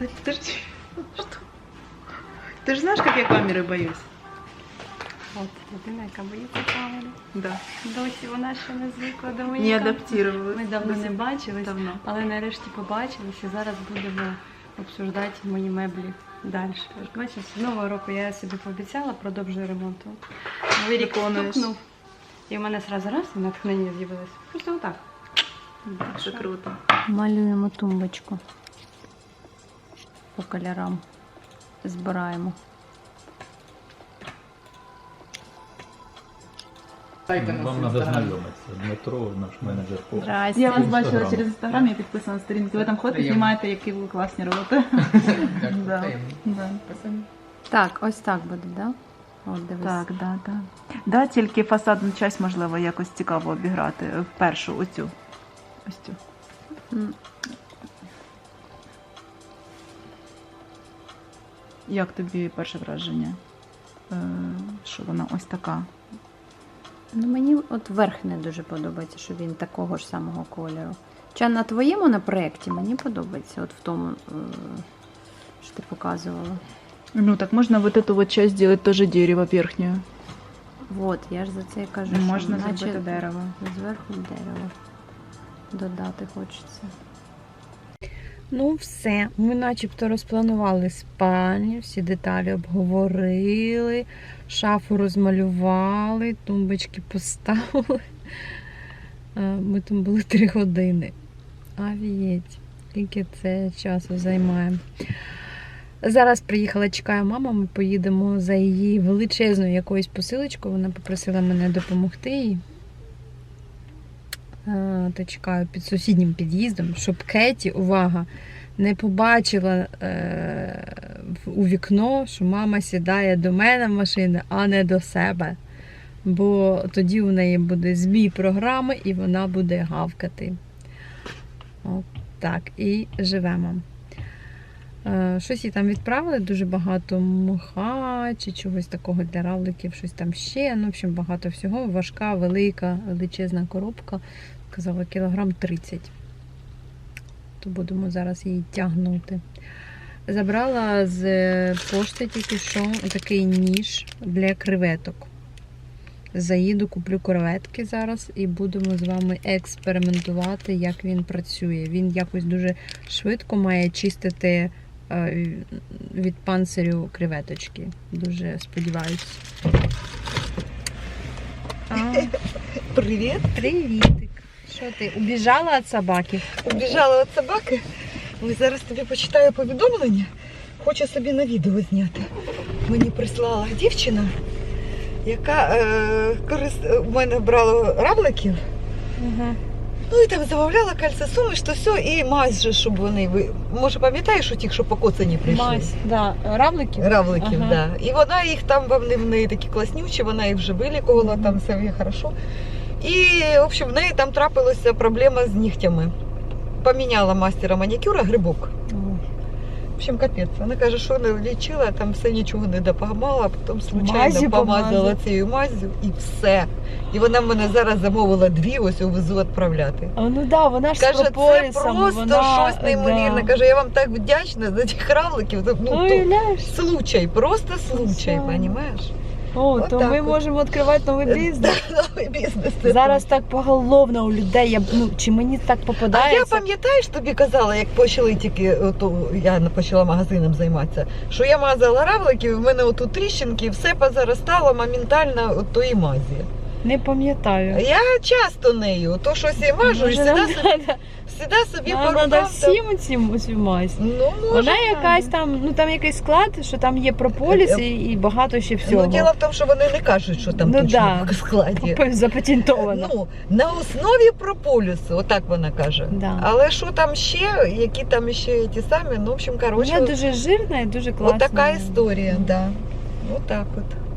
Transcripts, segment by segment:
Да подожди. Что? Ты же знаешь, как я камеры боюсь? От людина, яка боїться камери. Да. Досі вона ще не звикла до моєї Не камери. адаптировалась. Ми давно не бачились, Давно. але нарешті побачилися. Зараз будемо обсуждати мої меблі далі. Бачиш, з нового року я собі пообіцяла, продовжую ремонт. Новий рік Виконуєш. стукнув, і в мене одразу раз і натхнення з'явилось. Просто отак. Це круто. Малюємо тумбочку по кольорам. Збираємо. Вам треба знайомитися. Дмитро, наш менеджер по Здрасте. Я вас бачила через інстаграм, я підписана на сторінку. Ви там ходите, Приємно. знімаєте, які ви класні робите. Да. Да. Так, ось так буде, так? Да? От дивись. Так, да, да. Да, тільки фасадну часть можливо якось цікаво обіграти в першу оцю. Ось цю. М, Як тобі перше враження? Е, що вона ось така? Ну, мені от верх не дуже подобається, що він такого ж самого кольору. Чи на твоєму на проєкті мені подобається, от в тому, е, що ти показувала. Ну так можна вот эту вот часть сделать тоже дерево верхнюю. От, я ж за це і кажу, Можна що зробити дерево. Зверху дерево додати хочеться. Ну, все. Ми начебто розпланували спальню, всі деталі обговорили, шафу розмалювали, тумбочки поставили. Ми там були три години. Авієть, скільки це часу займає. Зараз приїхала, чекає мама, ми поїдемо за її величезною якоюсь посилочкою. Вона попросила мене допомогти їй. Е, То чекаю під сусіднім під'їздом, щоб Кеті, увага, не побачила е, у вікно, що мама сідає до мене в машину, а не до себе. Бо тоді у неї буде збій програми і вона буде гавкати. От так, і живемо. Е, Щось їй там відправили, дуже багато мха чи чогось такого для равликів, щось там ще. Ну, в общем, багато всього. Важка, велика, величезна коробка. Казала, кілограм 30. То будемо зараз її тягнути. Забрала з е, пошти тільки що такий ніж для креветок. Заїду, куплю креветки зараз і будемо з вами експериментувати, як він працює. Він якось дуже швидко має чистити е, від панцирю креветочки. Дуже сподіваюся. Привет. Привітик. Що ти? Убіжала від собаки? Убіжала від собаки. Ой, зараз тобі почитаю повідомлення. Хочу собі на відео зняти. Мені прислала дівчина, яка е, корист... у мене брала равликів. Ага. Ну і там замовляла кальцесуми, що все, і мазь же, щоб вони. Може, пам'ятаєш у тих, що покоцані прийшли? Мась, да. Равликів? Равликів, Ага. да. І вона їх там вони в неї такі класнючі, вона їх вже вилікувала, там все є хорошо. І, в общем, в неї там трапилася проблема з нігтями. Поміняла мастера манікюра грибок. В общем, капець. Вона каже, що не лічила, там все нічого не допомагала, а потім случайно Мазю помазала помазала. цією мазю і все. І вона мене зараз замовила дві, ось увезу відправляти. А, ну да, вона ж Каже, з це просто вона, щось неймовірне. Каже, я вам так вдячна за ці равликів. Ну, то, Уявляєш? случай, просто случай, понимаешь? О, От то так ми от. можемо відкривати новий бізнес. Новий бізнес. Зараз так поголовно у людей. Я, б- ну, чи мені так А я попадається? пам'ятаєш, тобі казала, як почали тільки то я почала магазином займатися, що я мазала равликів, в мене отут тріщинки, все позаростало моментально от тої мазі. Не пам'ятаю. Я часто нею, то щось я мажу, і Може, всіда, нам собі- всіда собі по рукам. всім цим мазь. Ну, може, Вона так. якась там, ну там якийсь склад, що там є прополіс і, і багато ще всього. Ну, діло в тому, що вони не кажуть, що там Ну, точно да. в складі. Запатентовано. Ну, на основі прополісу, отак вона каже. Да. Але що там ще, які там ще ті самі, ну, в общем, коротше, Вона дуже жирна і дуже класна. от така історія, да. Отак от.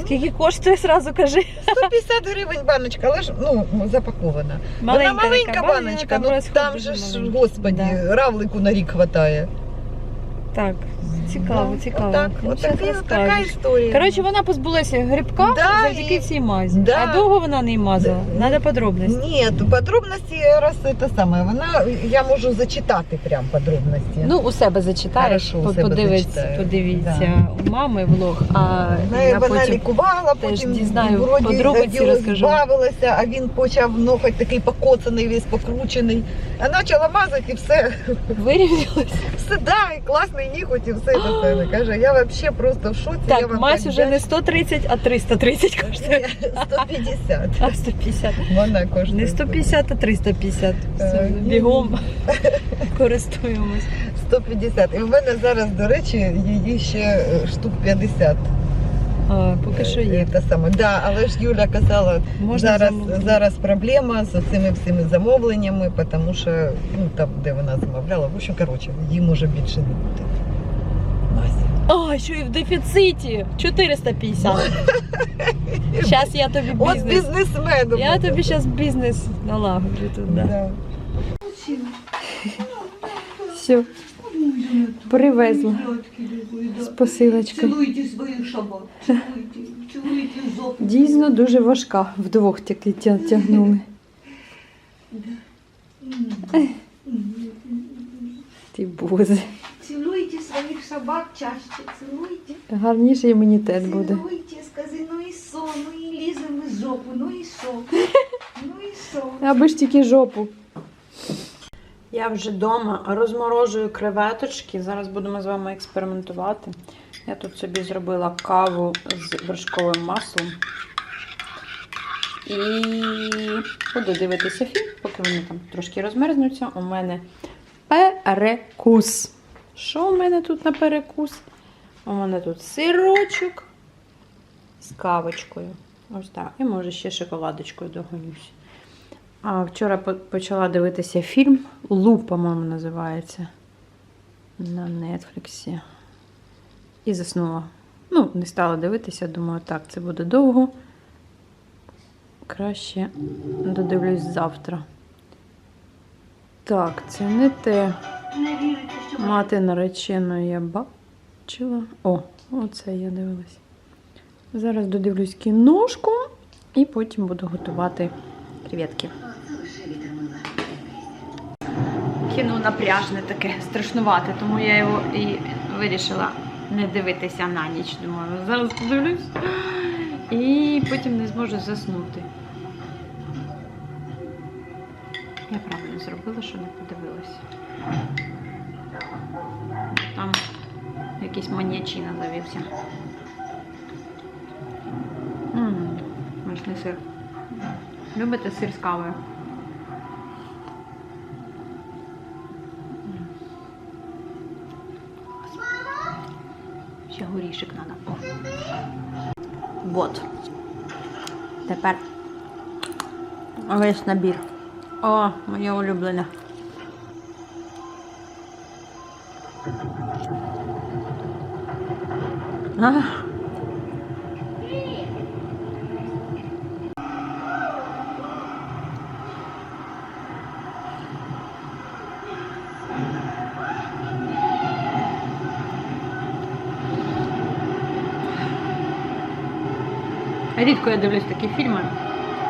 Скільки коштує, сразу кажи. 150 гривень баночка, але ж ну, запакована. Вона маленька баночка, ну там же ж, господі, Да. равлику на рік хватає. Так, цікаво, цікаво. Отак, Ну, щас така, розкажеш. історія. Коротше, вона позбулася грибка Да, завдяки і- цій мазі. да. А довго вона не мазала? Надо подробності. Ні, подробності раз це саме. Вона я можу зачитати прям подробності. Ну, у себе зачитаєш, Хорошо, у по- себе подивиться, зачитаю. подивіться у мами влог, а Вона, я вона потім лікувала, теж потім дізнаю вроді подробиці, розкажу. збавилася, а він почав ноготь такий покоцаний, весь покручений. А почала мазати і все. вирівнялася. Все, да, і класний ніготь, і все це. Каже, я взагалі просто в шоці. я Так, вам мазь так уже не вдячна. 130, а 330 коштує. 150. А 150. Вона коштує. Не 150, а 350. Все, Е, бігом користуємось. 150. І в мене зараз, до речі, її ще е, штук 50. А, поки що є. Е, Те саме. Да, але ж Юля казала, Можна зараз, замовити. зараз проблема з цими всіми замовленнями, тому що ну, там, де вона замовляла, в общем, коротше, її може більше не бути. А, що і в дефіциті 450. Зараз я тобі От бізнес. бізнесмену. Я тобі зараз бізнес налагоджу тут. Да. Да. Все, привезла з посилочкою. Цілуйте своїх собак, цілуйте, цілуйте зопу. Дійсно дуже важка. Вдвох тільки тягнули. Ти боже. Собак чаще, цілуйте. Гарніший імунітет буде. Цілуйте, скажи, ну і со, ну і ліземо з жопу, ну і со, ну і со. Аби ж тільки жопу. Я вже вдома розморожую креветочки. Зараз будемо з вами експериментувати. Я тут собі зробила каву з вершковим маслом. І буду дивитися фільм, поки вони там трошки розмерзнуться. У мене перекус. Що у мене тут на перекус? У мене тут сирочок з кавочкою. Ось так. І може ще шоколадочкою догонюсь. А вчора почала дивитися фільм Лу, по-моєму, називається. На Нетфліксі. І заснула. Ну, не стала дивитися, думаю, так, це буде довго. Краще додивлюсь завтра. Так, це не те. Не вірите, що Мати нареченої я бачила. О, оце я дивилась. Зараз додивлюсь кіношку і потім буду готувати креветки. Кіно напряжне таке, страшнувате, тому я його і вирішила не дивитися на ніч. Думаю, зараз подивлюсь і потім не зможу заснути. Я правильно зробила, що не подивилась. Там якийсь маньячина завівся. Ммм, смачний сир. Любите сир з кавою? Ще горішек треба. О. Вот. Тепер весь набір. О, моє улюблене. А. Рідко я дивлюсь такі фільми.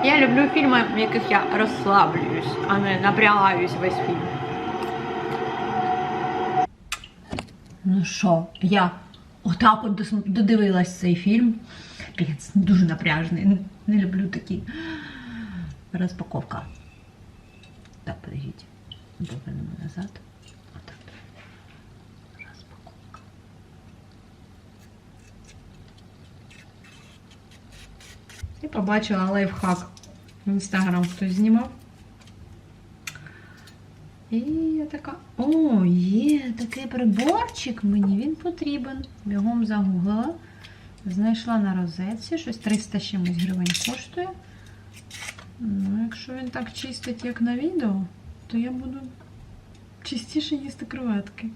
Я люблю фільми, в яких я розслаблююсь, а не напрягаюсь весь фільм. Ну що, я отак от додивилась цей фільм. Капець, дуже напряжний. Не люблю такі. Розпаковка. Так, подождіть. Повернемо назад. І побачила лайфхак. В інстаграм хтось знімав. І я така, о, є такий приборчик, мені він потрібен. Бігом загуглила. Знайшла на розетці, щось 300 чимось гривень коштує. Ну, якщо він так чистить, як на відео, то я буду частіше їсти креветки.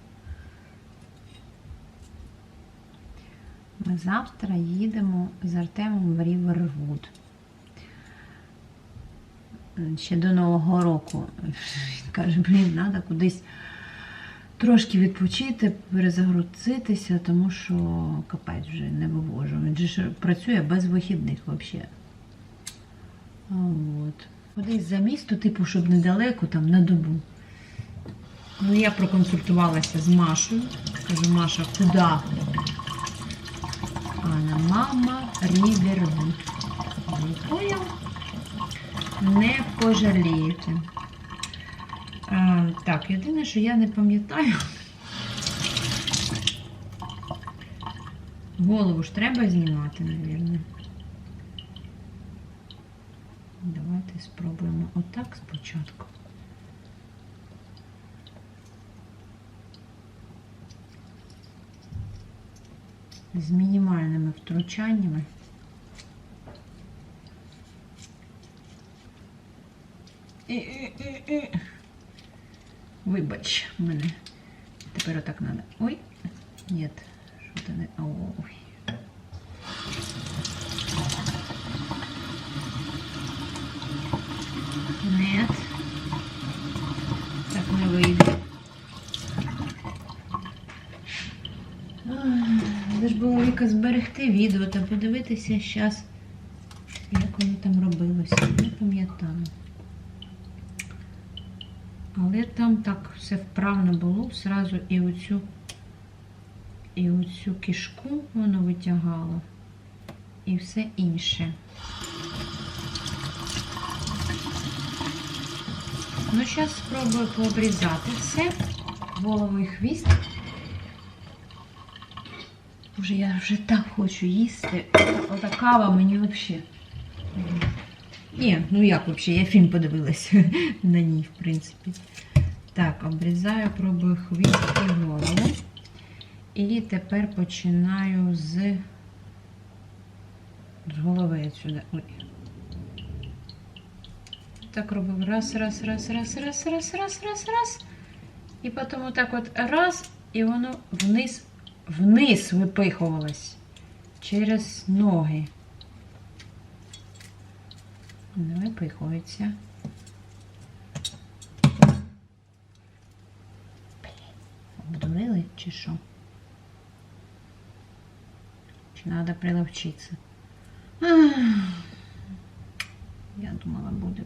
Ми завтра їдемо з Артемом в Рівервуд. Ще до Нового року. Каже, блін, треба кудись трошки відпочити, перезагрузитися, тому що капець вже не вивожу. Він же працює без вихідних взагалі. От. Кудись за місто, типу, щоб недалеко, там на добу. Ну, я проконсультувалася з Машою. Кажу, Маша, куди? Вона мама Рівервуд. Поняв? Не пожалієте. А, так, єдине, що я не пам'ятаю. Голову ж треба знімати, мабуть. Давайте спробуємо отак спочатку. З мінімальними втручаннями. І, і, і, і. Вибач мене. Тепер отак треба. Ой, ні, що ти не. Ой. Нет. Так не вийде. Ай, Віка зберегти відео та подивитися зараз, як воно там робилося. Не пам'ятаю. Але там так все вправно було, зразу і оцю, і оцю кишку воно витягало, і все інше. Ну, зараз спробую пообрізати все. Голову і хвіст. Боже, я вже так хочу їсти. Ота кава мені взагалі. Ні, ну як взагалі, я фільм подивилася на ній, в принципі. Так, обрізаю, пробую хвіст і голову. І тепер починаю з, з голови сюди. Так робив раз, раз, раз, раз, раз, раз, раз, раз, раз. І потім отак от раз, і воно вниз, вниз випихувалось через ноги. Не випихується. Обдурили чи що? Чи треба приловчитися? Я думала, буде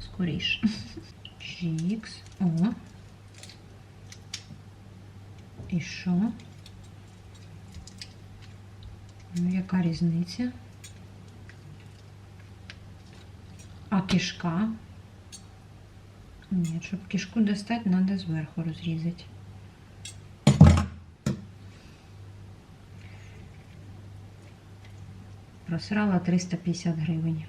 скоріше. Чікс. О. І що? Ну, яка різниця? А кишка? Ні, щоб кишку достати, треба зверху розрізати. Просрала 350 гривень.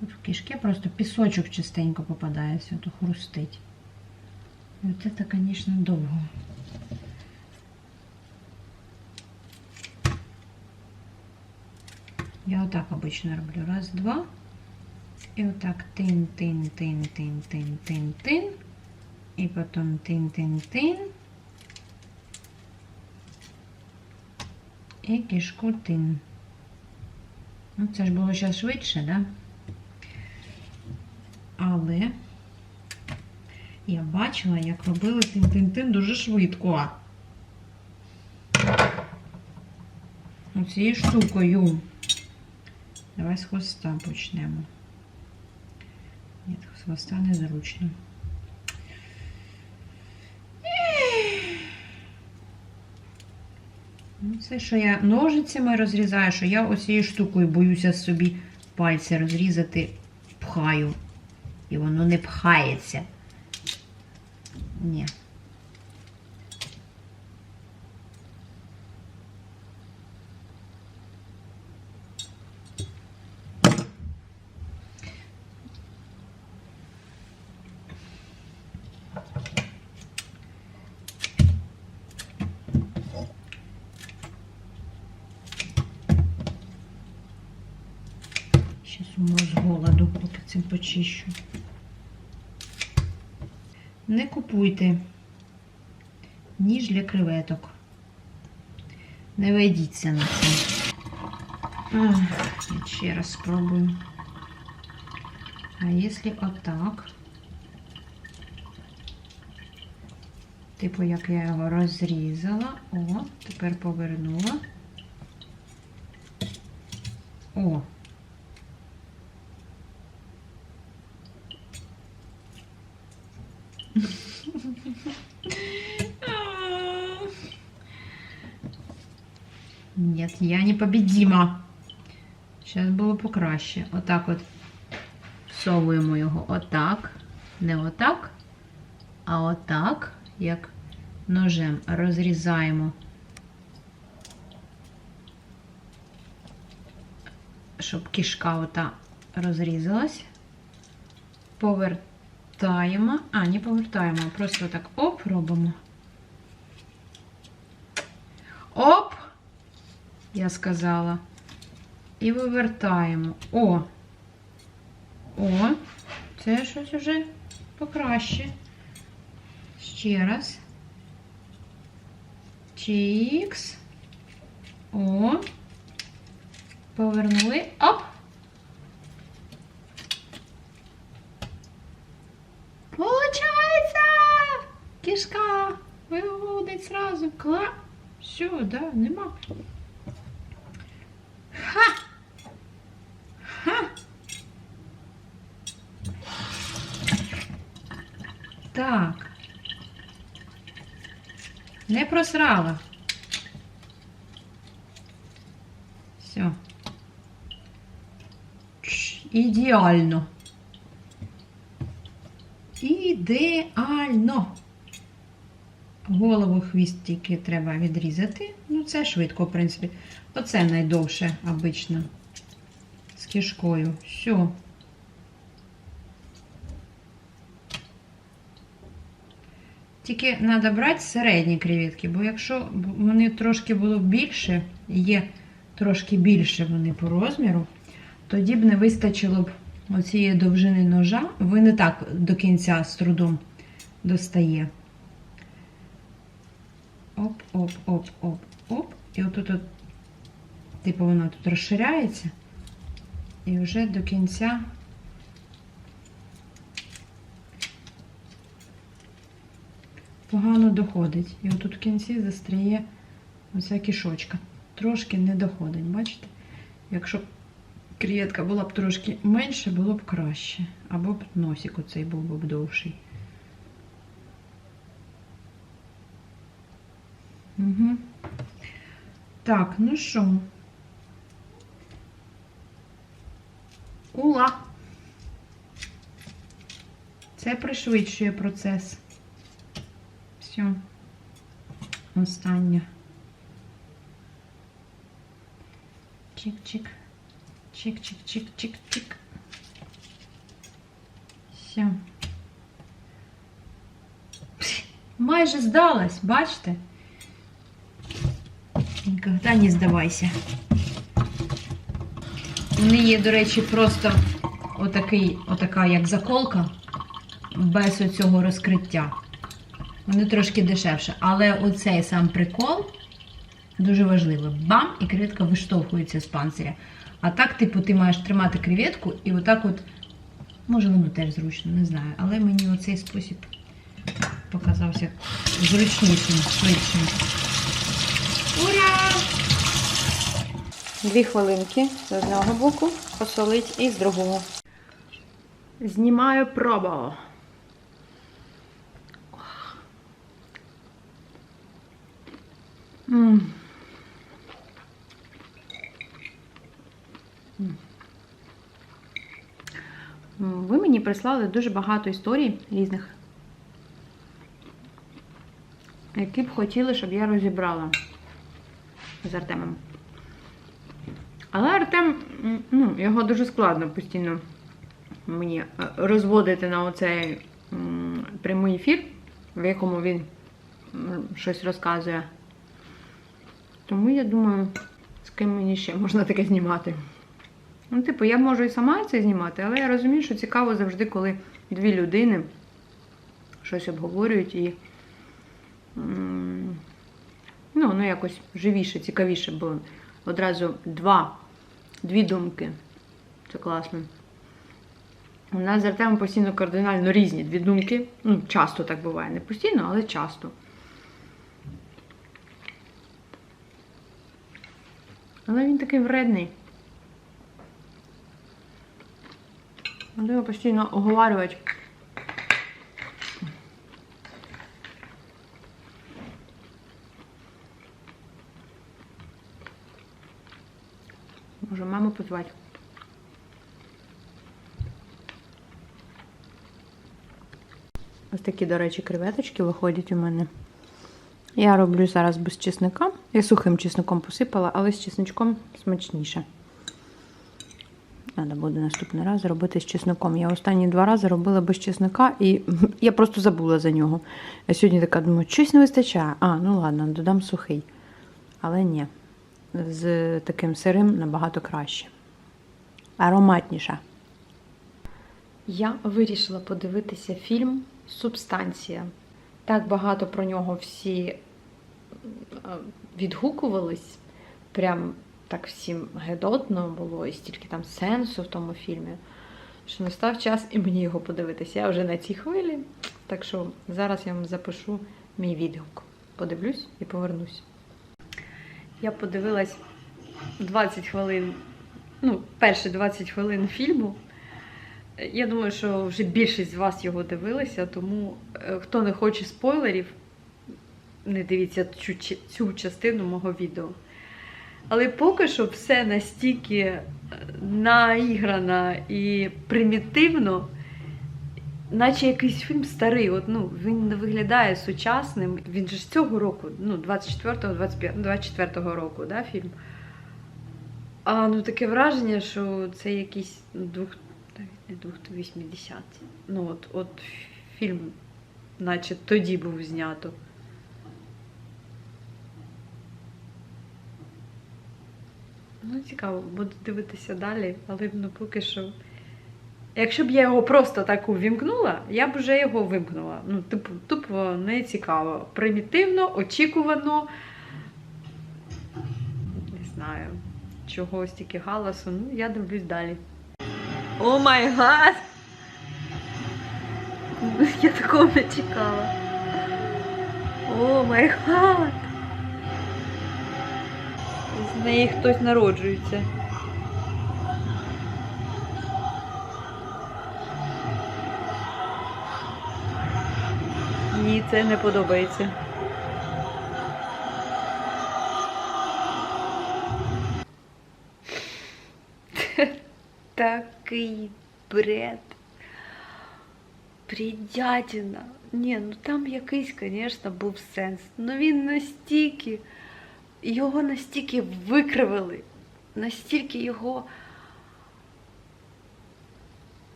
Тут в кишке просто пісочок частенько попадається, то хрустить. Вот это, конечно, звісно, довго. Я отак обычно роблю. Раз, два. І отак тин-тин-тин-тин-тин-тин-тин. І потом тин-тин-тин. І кишку тин. Ну, це ж було ще швидше, так? Да? Але я бачила, як робили тин-тин-тин дуже швидко. Оцією штукою. Давай з хвоста почнемо. Ні, з хвоста незручно. Ну, Це, що я ножицями розрізаю, що я оцією штукою боюся собі пальці розрізати, пхаю. І воно не пхається. Ні. Сейчас умру з голоду, поки цим почищу. Не купуйте ніж для креветок. Не ведіться на це. Я ще раз спробую. А якщо отак? Типу, як я його розрізала. О, тепер повернула. О. Нет, я непобедима. Зараз було покраще. Отак от всовуємо його отак. Не отак, а отак, як ножем розрізаємо, щоб кишка ота розрізалась. Повертаємо. А, не повертаємо, просто так оп робимо. Оп! Я сказала. І вивертаємо. О! О! Це щось уже покраще. Ще раз. Чікс. О. Повернули. Оп! Получається! Кішка виводить сразу. Кла. Все, да, нема. Так. Не просрала. Все. Ідеально. Ідеально. Голову хвіст тільки треба відрізати. Ну, це швидко, в принципі. Оце найдовше обично. З кишкою. Все. Тільки треба брати середні креветки, бо якщо вони трошки було більше, є трошки більше вони по розміру, тоді б не вистачило б оцієї довжини ножа. Ви не так до кінця з трудом достає. Оп, оп, оп, оп, оп. І отут, от, типу, воно тут розширяється. І вже до кінця погано доходить. І отут в кінці застряє оця кишочка. Трошки не доходить, бачите? Якщо б креветка була б трошки менше, було б краще. Або б носик оцей був б довший. Угу. Так, ну що? Ула. Це пришвидшує процес. Все. Останнє. Чик-чик. Чик-чик-чик-чик-чик. Все. Майже здалась, бачите? Ніколи не здавайся. Вони є, до речі, просто отакий, отака як заколка, без оцього розкриття. Вони трошки дешевше. Але оцей сам прикол дуже важливий. Бам! І креветка виштовхується з панциря. А так, типу, ти маєш тримати креветку і отак от. Може, воно теж зручно, не знаю. Але мені оцей спосіб показався зручнішим, швидшим. Ура! Дві хвилинки з одного боку, посолить і з другого. Знімаю пробу. М. М. Ви мені прислали дуже багато історій різних, які б хотіли, щоб я розібрала з Артемом. Але Артем, ну, його дуже складно постійно мені е, розводити на оцей прямий ефір, в якому він щось розказує. Тому я думаю, з ким мені ще можна таке знімати. Ну, типу, я можу і сама це знімати, але я розумію, що цікаво завжди, коли дві людини щось обговорюють і ну, ну якось живіше, цікавіше, бо одразу два, дві думки. Це класно. У нас з Артемом постійно кардинально різні дві думки. Ну, часто так буває. Не постійно, але часто. Але він такий вредний. Його постійно оговарювати. Може, маму позвати. Ось такі, до речі, креветочки виходять у мене. Я роблю зараз без чесника. Я сухим чесником посипала, але з чесничком смачніше. Треба буде наступний раз зробити з чесником. Я останні два рази робила без чесника і я просто забула за нього. Я сьогодні така думаю, щось не вистачає. А, ну ладно, додам сухий. Але ні. З таким сирим набагато краще. Ароматніше. Я вирішила подивитися фільм Субстанція. Так багато про нього всі е, відгукувались. Прям так всім гедотно було, і стільки там сенсу в тому фільмі, що настав час і мені його подивитися. Я вже на цій хвилі. Так що зараз я вам запишу мій відгук. Подивлюсь і повернусь. Я подивилась 20 хвилин, ну, перші 20 хвилин фільму. Я думаю, що вже більшість з вас його дивилися, тому е, хто не хоче спойлерів, не дивіться цю, цю частину мого відео. Але поки що все настільки е, наіграно і примітивно, наче якийсь фільм старий. От, ну, він не виглядає сучасним. Він же ж цього року, ну, 24-го, 25 24-го року, да, фільм. А ну таке враження, що це якийсь ну, двох, не 280. Ну, от, от фільм, наче тоді був знято. Ну, цікаво, буду дивитися далі, але ну поки що. Якщо б я його просто так увімкнула, я б вже його вимкнула. Ну, типу, тупо не цікаво. Примітивно, очікувано. Не знаю, чого стільки галасу. Ну, я дивлюсь далі. О май гад! Я такого не чекала. О май гад! З неї хтось народжується. Ні, це не подобається. Такий бред. Бредятина. Ні, ну там якийсь, звісно, був сенс. Ну він настільки, його настільки викривили, настільки його.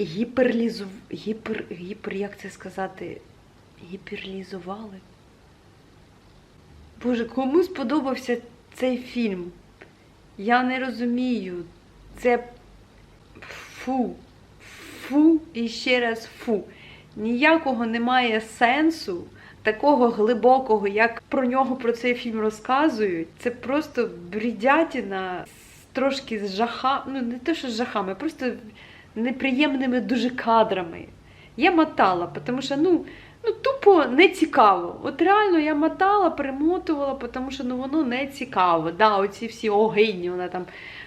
Гіперлізу... Гіпер... Гіпер... Як це сказати? Гіперлізували. Боже, кому сподобався цей фільм? Я не розумію. Це фу. Фу і ще раз фу. Ніякого немає сенсу, такого глибокого, як про нього про цей фільм розказують. Це просто бредятіна, з- трошки з жаха, ну не те, що з жахами, просто неприємними дуже кадрами. Я мотала, тому що ну, ну тупо не цікаво. От реально я мотала, перемотувала, тому що ну воно не цікаво. Да, оці всі огидні, вона там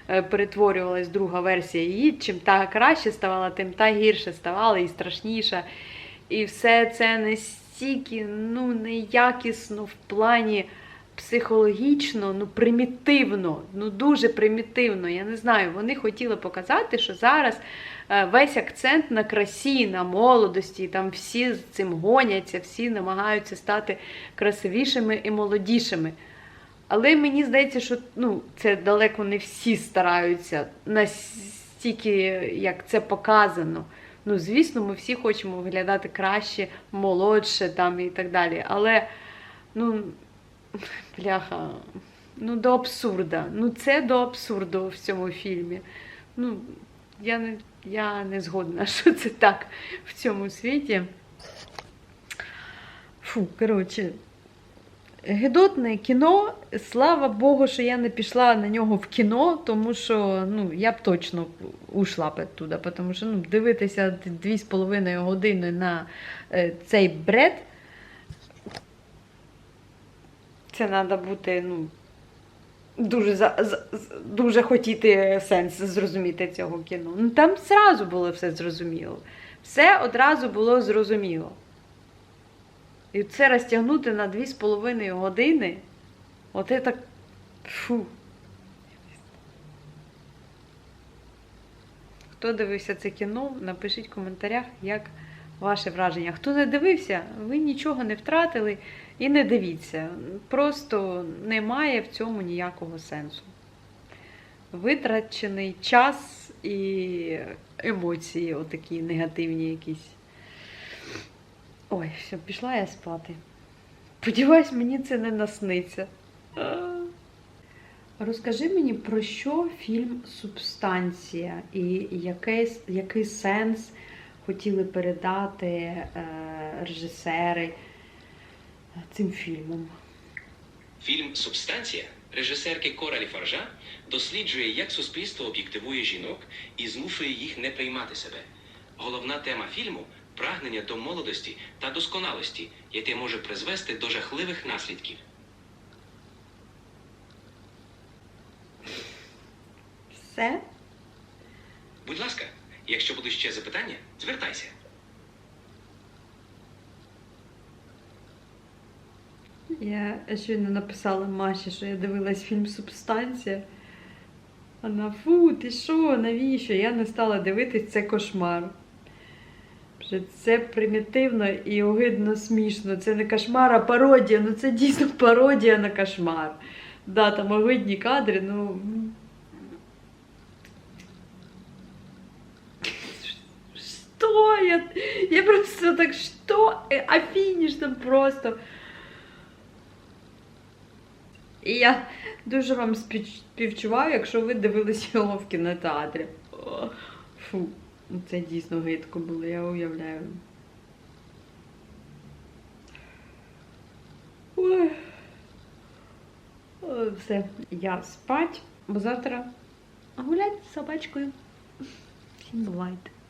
е, перетворювалась друга версія її. Чим та краще ставала, тим та гірше ставала і страшніша. І все це настільки ну, неякісно в плані психологічно, ну примітивно, ну дуже примітивно. Я не знаю, вони хотіли показати, що зараз е, весь акцент на красі, на молодості, там всі з цим гоняться, всі намагаються стати красивішими і молодішими. Але мені здається, що ну, це далеко не всі стараються настільки, як це показано. Ну, звісно, ми всі хочемо виглядати краще, молодше там і так далі. Але, ну, бляха, ну до абсурда. Ну, це до абсурду в цьому фільмі. Ну, я не, я не згодна, що це так в цьому світі. Фу, коротше, Гидотне кіно. Слава Богу, що я не пішла на нього в кіно, тому що ну, я б точно ушла б туди, тому що ну, дивитися дві з половиною години на е, цей бред. Це треба бути, ну, дуже, дуже хотіти сенс зрозуміти цього кіно. Ну, там зразу було все зрозуміло. Все одразу було зрозуміло. І це розтягнути на 2,5 години. От це так. Фу. Хто дивився це кіно, напишіть в коментарях, як ваше враження. Хто не дивився, ви нічого не втратили і не дивіться. Просто немає в цьому ніякого сенсу. Витрачений час і емоції, отакі негативні якісь. Ой, все, пішла я спати. Сподіваюсь, мені це не насниться. Розкажи мені, про що фільм Субстанція і який, який сенс хотіли передати е, режисери цим фільмом. Фільм Субстанція режисерки Коралі Фаржа досліджує, як суспільство об'єктивує жінок і змушує їх не приймати себе. Головна тема фільму прагнення до молодості та досконалості, яке може призвести до жахливих наслідків. Все? Будь ласка, якщо будуть ще запитання, звертайся. Я щойно написала Маші, що я дивилась фільм Субстанція. Вона, фу, ти що, навіщо? Я не стала дивитись це кошмар. Що Це примітивно і огидно смішно. Це не кошмар, а пародія. Ну це дійсно пародія на кошмар. Да, там огидні кадри, ну. Что я? Я просто так, что? Афінішно просто. І я дуже вам співчуваю, якщо ви дивились його в кінотеатрі. Фу, це дійсно гидко було, я уявляю. Ой. Все, я спать, бо завтра гулять з собачкою. Всім бувайте.